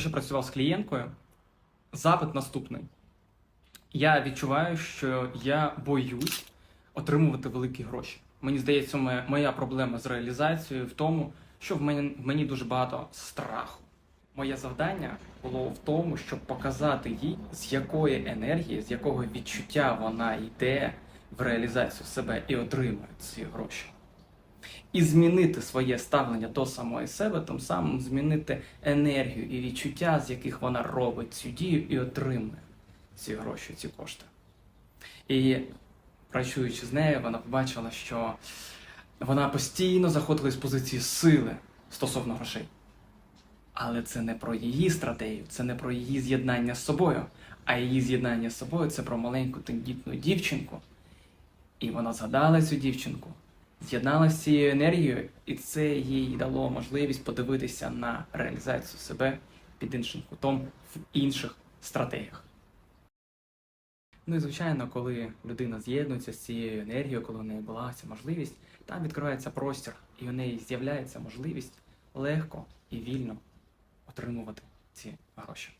що працював з клієнткою, запит наступний. Я відчуваю, що я боюсь отримувати великі гроші. Мені здається, моя проблема з реалізацією в тому, що в мені, в мені дуже багато страху. Моє завдання було в тому, щоб показати їй, з якої енергії, з якого відчуття вона йде в реалізацію себе і отримує ці гроші. І змінити своє ставлення до самої себе, тим самим змінити енергію і відчуття, з яких вона робить цю дію і отримує ці гроші, ці кошти. І працюючи з нею, вона побачила, що вона постійно заходила з позиції сили стосовно грошей. Але це не про її стратегію, це не про її з'єднання з собою, а її з'єднання з собою це про маленьку тендітну дівчинку. І вона згадала цю дівчинку, з'єдналася з цією енергією, і це їй дало можливість подивитися на реалізацію себе під іншим кутом в інших стратегіях. Ну і звичайно, коли людина з'єднується з цією енергією, коли у неї була ця можливість, там відкривається простір, і у неї з'являється можливість легко і вільно отримувати ці гроші.